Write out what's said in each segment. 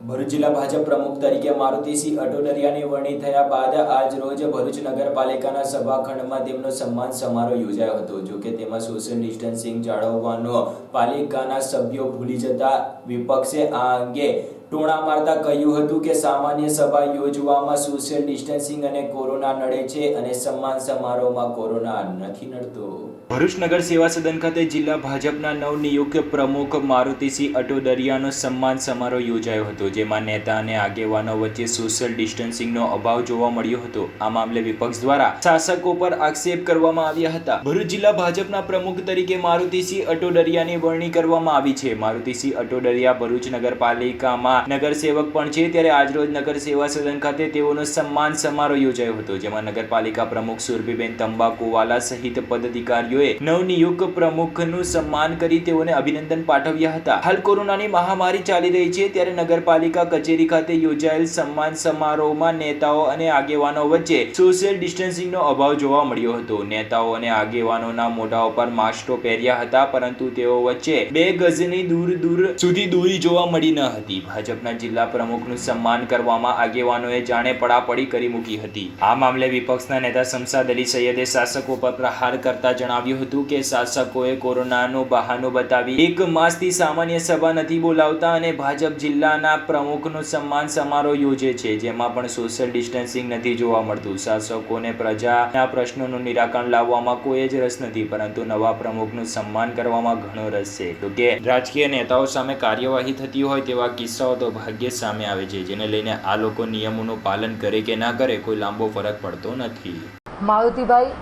ભરૂચ જિલ્લા ભાજપ પ્રમુખ તરીકે મારુતિસિંહ અટોડરિયાની વરણી થયા બાદ આજ રોજ ભરૂચ નગરપાલિકાના સભાખંડમાં તેમનો સન્માન સમારોહ યોજાયો હતો. જોકે તેમાં સોશિયલ ડિસ્ટન્સિંગ જાળવવાનો પાલિકાના સભ્યો ભૂલી જતા વિપક્ષે આ અંગે ટોણા મારતા કહ્યું હતું કે સામાન્ય સભા યોજવામાં સોશિયલ ડિસ્ટન્સિંગ અને કોરોના નડે છે અને સન્માન સમારોહમાં કોરોના નથી નડતો. ભરૂચ નગર સેવા સદન ખાતે જિલ્લા ભાજપના નવનિયુક્ત પ્રમુખ મારુતિસિંહ અટોદરિયાનો સન્માન સમારોહ યોજાયો હતો, જેમાં નેતા અને આગેવાનો વચ્ચે સોશિયલ ડિસ્ટન્સિંગનો અભાવ જોવા મળ્યો હતો. આ મામલે વિપક્ષ દ્વારા શાસકો પર આક્ષેપ કરવામાં આવ્યા હતા. ભરૂચ જિલ્લા ભાજપના પ્રમુખ તરીકે મારુતિસિંહ અટોદરિયાની વરણી કરવામાં આવી છે. મારુતિસિંહ અટોદરિયા ભરૂચ નગરપાલિકામાં નગરસેવક પણ છે. ત્યારે આજરોજ નગર સેવા સદન ખાતે તેઓનો સન્માન સમારોહ યોજાયો હતો, જેમાં નગરપાલિકા પ્રમુખ સુરભીબેન તંબાકુવાલા સહિત પદાધિકારીઓએ નવનિયુક્ત પ્રમુખનું સન્માન કરી તેઓને અભિનંદન પાઠવ્યા હતા. હાલ કોરોનાની મહામારી ચાલી રહી છે. ત્યારે નગરપાલિકા કચેરી ખાતે યોજાયેલ સન્માન સમારોહમાં નેતાઓ અને આગેવાનો વચ્ચે સોશિયલ ડિસ્ટન્સિંગનો અભાવ જોવા મળ્યો હતો. નેતાઓ અને આગેવાનોના મોઢા ઉપર માસ્કો પહેર્યા હતા, પરંતુ તેઓ વચ્ચે બે ગજની દૂર દૂર સુધી દૂરી જોવા મળી ન હતી. ભાજપના જિલ્લા પ્રમુખનું સન્માન કરવામાં આગેવાનોએ જાણે પડાપડી કરી મૂકી હતી. આ મામલે વિપક્ષના નેતા શમસાદ અલી સૈયદે શાસકો પર પ્રહાર કરતા જણાવ્યું હતું કે શાસકોએ કોરોનાનો બહાનો બતાવી એક માસથી સામાન્ય સભા નથી બોલાવતા અને ભાજપ જિલ્લાના પ્રમુખનો સન્માન સમારોહ યોજે છે, જેમાં પણ સોશિયલ ડિસ્ટન્સિંગ નથી જોવા મળતું. શાસકોને પ્રજાના પ્રશ્નોનું નિરાકરણ લાવવામાં કોઈ જ રસ નથી, પરંતુ નવા પ્રમુખનું સન્માન કરવામાં ઘણો રસ છે. કે રાજકીય નેતાઓ સામે કાર્યવાહી થતી હોય તેવા કિસ્સાઓ તો ભાગ્યે જ સામે આવે છે. જેને લઈને આ લોકો નિયમોનું પાલન કરે કે ના કરે કોઈ લાંબો ફરક પડતો નથી. મારુતિભાઈ,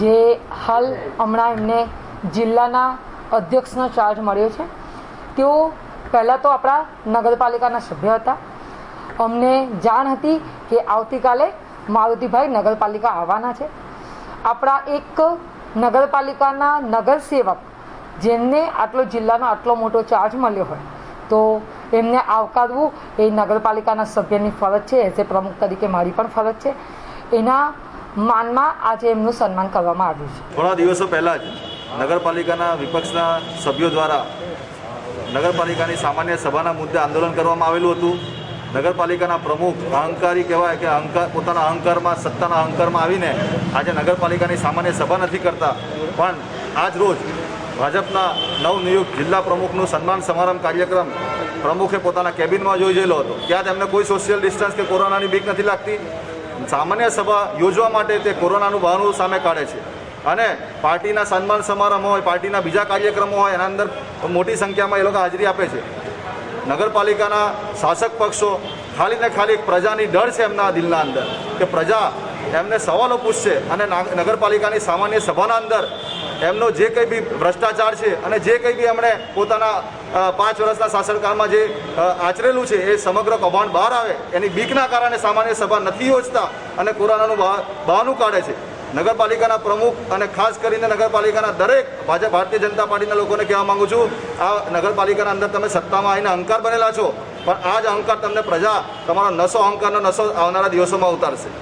જે હાલ હમણાં એમને જિલ્લાના અધ્યક્ષનો ચાર્જ મળ્યો છે, તેઓ પહેલાં તો આપણા નગરપાલિકાના સભ્ય હતા. અમને જાણ હતી કે આવતીકાલે મારુતિભાઈ નગરપાલિકા આવવાના છે. આપણા એક નગરપાલિકાના નગરસેવક, જેમને આટલો જિલ્લાનો આટલો મોટો ચાર્જ મળ્યો હોય, તો એમને આવકારવું એ નગરપાલિકાના સભ્યની ફરજ છે. એઝ એ પ્રમુખ તરીકે મારી પણ ફરજ છે. એના માનમાં આજે એમનું સન્માન કરવામાં આવ્યું છે. થોડા દિવસો પહેલાં જ નગરપાલિકાના વિપક્ષના સભ્યો દ્વારા નગરપાલિકાની સામાન્ય સભાના મુદ્દે આંદોલન કરવામાં આવેલું હતું. નગરપાલિકાના પ્રમુખ અહંકારી કહેવાય કે અહંકાર, પોતાના અહંકારમાં, સત્તાના અહંકારમાં આવીને આજે નગરપાલિકાની સામાન્ય સભા નથી કરતા. પણ આજ રોજ ભાજપના નવનિયુક્ત જિલ્લા પ્રમુખનું સન્માન સમારંભ કાર્યક્રમ પ્રમુખે પોતાના કેબિનમાં યોજેલો હતો. ત્યાં તેમને કોઈ સોશિયલ ડિસ્ટન્સ કે કોરોનાની બીક નથી લાગતી. સામાન્ય સભા યોજવા માટે તે કોરોનાનું બહાનું સામે કાઢે છે. અને પાર્ટીના સન્માન સમારંભ હોય, પાર્ટીના બીજા કાર્યક્રમો હોય, એના અંદર મોટી સંખ્યામાં એ લોકો હાજરી આપે છે. નગરપાલિકાના શાસક પક્ષો ખાલી ને ખાલી પ્રજાની ડર છે એમના દિલના અંદર કે પ્રજા એમને સવાલો પૂછશે અને નગરપાલિકાની સામાન્ય સભાના અંદર એમનો જે કંઈ બી ભ્રષ્ટાચાર છે અને જે કંઈ બી એમણે પોતાના પાંચ વર્ષના શાસનકાળમાં જે આચરેલું છે એ સમગ્ર કૌભાંડ બહાર આવે, એની બીકના કારણે સામાન્ય સભા નથી યોજતા અને કોરોનાનું બહાનું કાઢે છે. નગરપાલિકાના પ્રમુખ અને ખાસ કરીને નગરપાલિકાના દરેક ભાજપ, ભારતીય જનતા પાર્ટીના લોકોને કહેવા માંગુ છું, આ નગરપાલિકાના અંદર તમે સત્તામાં આવીને અહંકાર બનેલા છો, પણ આ જ અહંકાર તમને પ્રજા, તમારો નશો અહંકારનો નશો આવનારા દિવસોમાં ઉતારશે.